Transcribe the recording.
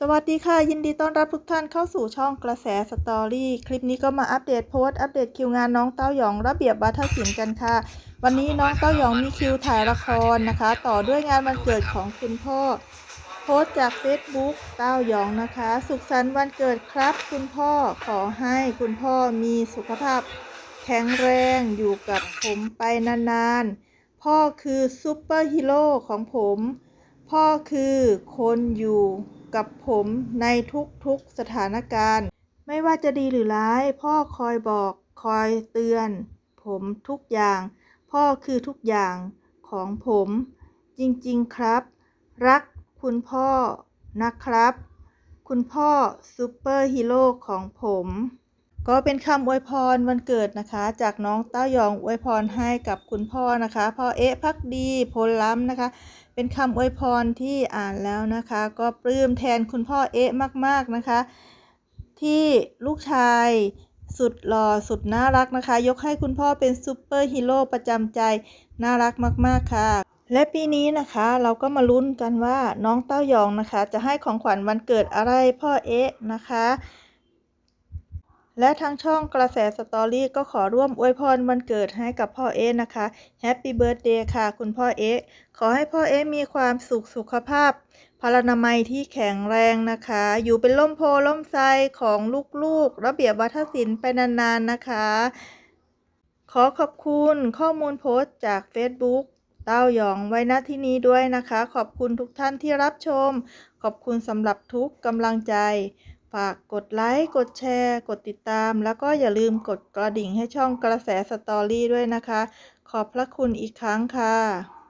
สวัสดีค่ะ ยินดีต้อนรับทุกท่านเข้าสู่ช่องกระแสสตอรี่คลิปนี้ก็มาอัปเดตโพสต์อัปเดตคิวงานน้องเต้าหยองระเบียบวัฒนศิลป์กันค่ะ วันนี้น้องเต้าหยองมีคิวถ่ายละครนะคะ ต่อด้วยงานวันเกิดของคุณพ่อ โพสต์จาก Facebook เต้าหยองนะคะ สุขสันต์วันเกิดครับ คุณพ่อขอให้คุณพ่อมีสุขภาพแข็งแรงอยู่กับผมไปนานๆ พ่อคือซูเปอร์ฮีโร่ของผม พ่อคือคนอยู่ กับผมในทุกๆสถานการณ์ ไม่ว่าจะดีหรือร้าย พ่อคอยบอกคอยเตือน ผมทุกอย่าง พ่อคือทุกอย่างของผม จริงๆครับ รักคุณพ่อนะครับ คุณพ่อซูเปอร์ฮีโร่ของผม ก็เป็นคำอวยพรวันเกิดนะคะ จากน้องเต้ายองอวยพรให้กับคุณพ่อนะคะพ่อเอ๊ะพักดีพลล้ำนะคะ เป็นคำอวยพรที่อ่านแล้วนะคะ ก็ปลื้มแทนคุณพ่อเอ๊ะมากๆนะคะ ที่ลูกชายสุดหล่อสุดน่ารักนะคะ ยกให้คุณพ่อเป็นซูเปอร์ฮีโร่ประจำใจน่ารักมากๆค่ะ และปีนี้นะคะเราก็มาลุ้นกันว่าน้องเต้ายองนะคะ จะให้ของขวัญวันเกิดอะไรพ่อเอ๊ะนะคะ และทางช่องกระแสสตอรี่ก็ขอร่วมอวยพรวันเกิดให้กับพ่อเอ๊นะคะแฮปปี้เบิร์ดเดย์ค่ะ คุณพ่อเอ๊ขอให้พ่อเอ๊มีความสุขสุขภาพ พลานามัยที่แข็งแรงนะคะ อยู่เป็นล่มโพล่มไทรของลูกๆ ระเบียบวัฒนศิลป์ไปนานๆนะคะ ขอขอบคุณข้อมูลโพสต์จาก Facebook เต้าหยองไว้ณที่นี้ด้วยนะคะ ขอบคุณทุกท่านที่รับชม ขอบคุณสำหรับทุกกำลังใจ ฝากกดไลค์กดแชร์ กดติดตาม แล้วก็อย่าลืมกดกระดิ่งให้ช่องกระแสสตอรี่ด้วยนะคะ ขอบพระคุณอีกครั้งค่ะ